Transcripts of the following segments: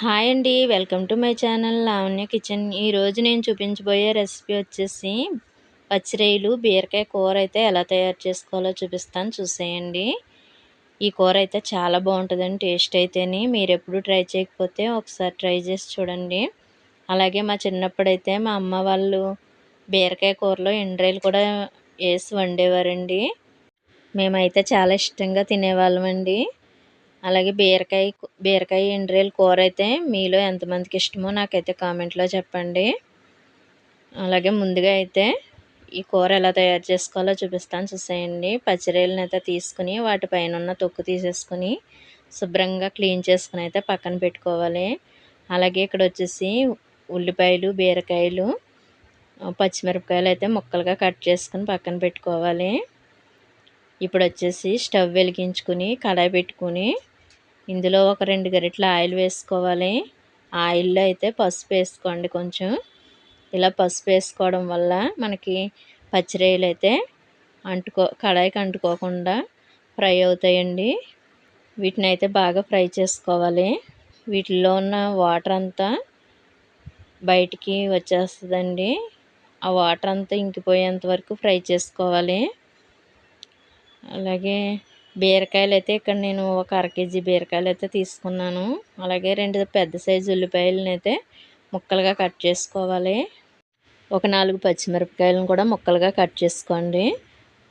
Hi అండి. Welcome to my channel Lavanya kitchen. ఈరోజు నేను చూపించబోయే రెసిపీ వచ్చేసి పచ్చిరొయ్యలు బీరకాయ కూర అయితే ఎలా తయారు చేసుకోవాలో చూపిస్తాను. చూసేయండి. ఈ కూర అయితే చాలా బాగుంటుందండి టేస్ట్ అయితేని. మీరు ఎప్పుడు ట్రై చేయకపోతే ఒకసారి ట్రై చేసి చూడండి. అలాగే మా చిన్నప్పుడైతే మా అమ్మ వాళ్ళు బీరకాయ కూరలో ఎండ్రాయిలు కూడా వేసి వండేవారండి. మేమైతే చాలా ఇష్టంగా తినేవాళ్ళమండి. అలాగే బీరకాయ బీరకాయ ఎండ్రేలు కూర అయితే మీలో ఎంతమందికి ఇష్టమో నాకైతే కామెంట్లో చెప్పండి. అలాగే ముందుగా అయితే ఈ కూర ఎలా తయారు చేసుకోవాలో చూపిస్తాను చూసేయండి. పచ్చిరేలను అయితే తీసుకుని వాటిపైన ఉన్న తొక్కు తీసేసుకుని శుభ్రంగా క్లీన్ చేసుకుని అయితే పక్కన పెట్టుకోవాలి. అలాగే ఇక్కడ వచ్చేసి ఉల్లిపాయలు బీరకాయలు పచ్చిమిరపకాయలు అయితే ముక్కలుగా కట్ చేసుకుని పక్కన పెట్టుకోవాలి. ఇప్పుడు వచ్చేసి స్టవ్ వెలిగించుకుని కడాయి పెట్టుకుని ఇందులో ఒక రెండు గరిటల ఆయిల్ వేసుకోవాలి. ఆయిల్లో అయితే పసుపు వేసుకోండి కొంచెం. ఇలా పసుపు వేసుకోవడం వల్ల మనకి పచ్చిరొయ్యలు అయితే అంటుకో కడాయికి అంటుకోకుండా ఫ్రై అవుతాయండి. వీటిని అయితే బాగా ఫ్రై చేసుకోవాలి. వీటిల్లో ఉన్న వాటర్ అంతా బయటికి వచ్చేస్తుందండి. ఆ వాటర్ అంతా ఇంకిపోయేంత వరకు ఫ్రై చేసుకోవాలి. అలాగే బీరకాయలు అయితే ఇక్కడ నేను ఒక అర కేజీ బీరకాయలు అయితే తీసుకున్నాను. అలాగే రెండు పెద్ద సైజు ఉల్లిపాయలను అయితే ముక్కలుగా కట్ చేసుకోవాలి. ఒక నాలుగు పచ్చిమిరపకాయలను కూడా ముక్కలుగా కట్ చేసుకోండి.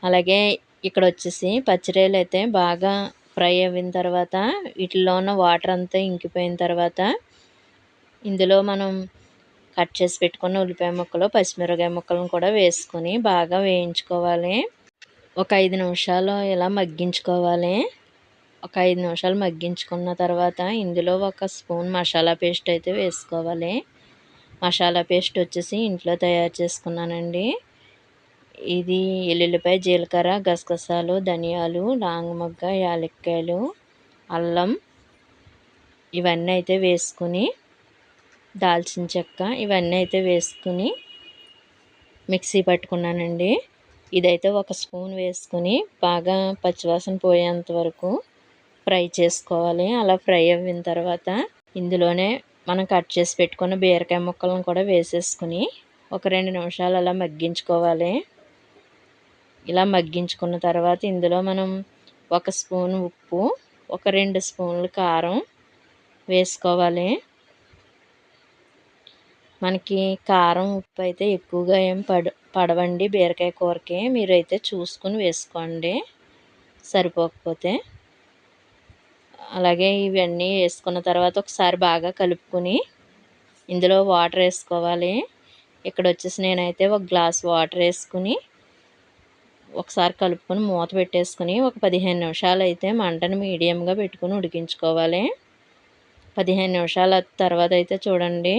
అలాగే ఇక్కడ వచ్చేసి పచ్చిరాయలు అయితే బాగా ఫ్రై అయిన తర్వాత వీటిలో ఉన్న వాటర్ అంతా ఇంకిపోయిన తర్వాత ఇందులో మనం కట్ చేసి పెట్టుకున్న ఉల్లిపాయ ముక్కలు పచ్చిమిరపకాయ ముక్కలను కూడా వేసుకొని బాగా వేయించుకోవాలి. ఒక ఐదు నిమిషాలు ఇలా మగ్గించుకోవాలి. ఒక ఐదు నిమిషాలు మగ్గించుకున్న తర్వాత ఇందులో ఒక స్పూన్ మసాలా పేస్ట్ అయితే వేసుకోవాలి. మసాలా పేస్ట్ వచ్చేసి ఇంట్లో తయారు చేసుకున్నానండి. ఇది ఎల్లుల్లిపాయ జీలకర్ర గసగసాలు ధనియాలు లాంగమగ్గ యాలక్కాయలు అల్లం ఇవన్నీ అయితే వేసుకుని దాల్చిన చెక్క ఇవన్నీ అయితే వేసుకుని మిక్సీ పట్టుకున్నానండి. ఇదైతే ఒక స్పూన్ వేసుకుని బాగా పచ్చివాసన పోయేంత వరకు ఫ్రై చేసుకోవాలి. అలా ఫ్రై అయిన తర్వాత ఇందులోనే మనం కట్ చేసి పెట్టుకున్న బీరకాయ ముక్కలను కూడా వేసేసుకుని ఒక రెండు నిమిషాలు అలా మగ్గించుకోవాలి. ఇలా మగ్గించుకున్న తర్వాత ఇందులో మనం ఒక స్పూన్ ఉప్పు ఒక రెండు స్పూన్లు కారం వేసుకోవాలి. మనకి కారం ఉప్పు అయితే ఎక్కువగా ఏం పడ పడవండి బీరకాయ కూరకి మీరైతే చూసుకుని వేసుకోండి. సరిపోకపోతే అలాగే ఇవన్నీ వేసుకున్న తర్వాత ఒకసారి బాగా కలుపుకొని ఇందులో వాటర్ వేసుకోవాలి. ఇక్కడ వచ్చేసి నేనైతే ఒక గ్లాస్ వాటర్ వేసుకుని ఒకసారి కలుపుకొని మూత పెట్టేసుకుని ఒక పదిహేను నిమిషాలు అయితే మంటను మీడియంగా పెట్టుకుని ఉడికించుకోవాలి. పదిహేను నిమిషాల తర్వాత అయితే చూడండి.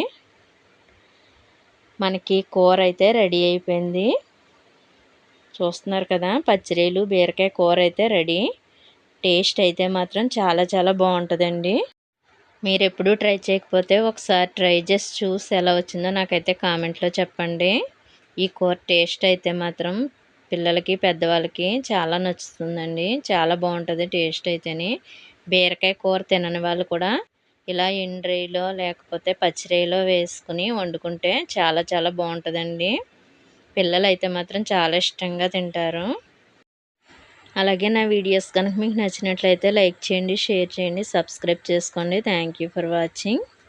మనకి కూర అయితే రెడీ అయిపోయింది. చూస్తున్నారు కదా పచ్చిరీలు బీరకాయ కూర అయితే రెడీ. టేస్ట్ అయితే మాత్రం చాలా చాలా బాగుంటుందండి. మీరు ఎప్పుడూ ట్రై చేయకపోతే ఒకసారి ట్రై చేసి చూసి ఎలా వచ్చిందో నాకైతే కామెంట్లో చెప్పండి. ఈ కూర టేస్ట్ అయితే మాత్రం పిల్లలకి పెద్దవాళ్ళకి చాలా నచ్చుతుందండి. చాలా బాగుంటుంది టేస్ట్ అయితేని. బీరకాయ కూర తినని వాళ్ళు కూడా ఇలా ఎండ్రైలో లేకపోతే పచ్చిరైలో వేసుకుని వండుకుంటే చాలా చాలా బాగుంటుందండి. పిల్లలు అయితే మాత్రం చాలా ఇష్టంగా తింటారు. అలాగే నా వీడియోస్ కనుక మీకు నచ్చినట్లయితే లైక్ చేయండి షేర్ చేయండి సబ్స్క్రైబ్ చేసుకోండి. Thank for watching.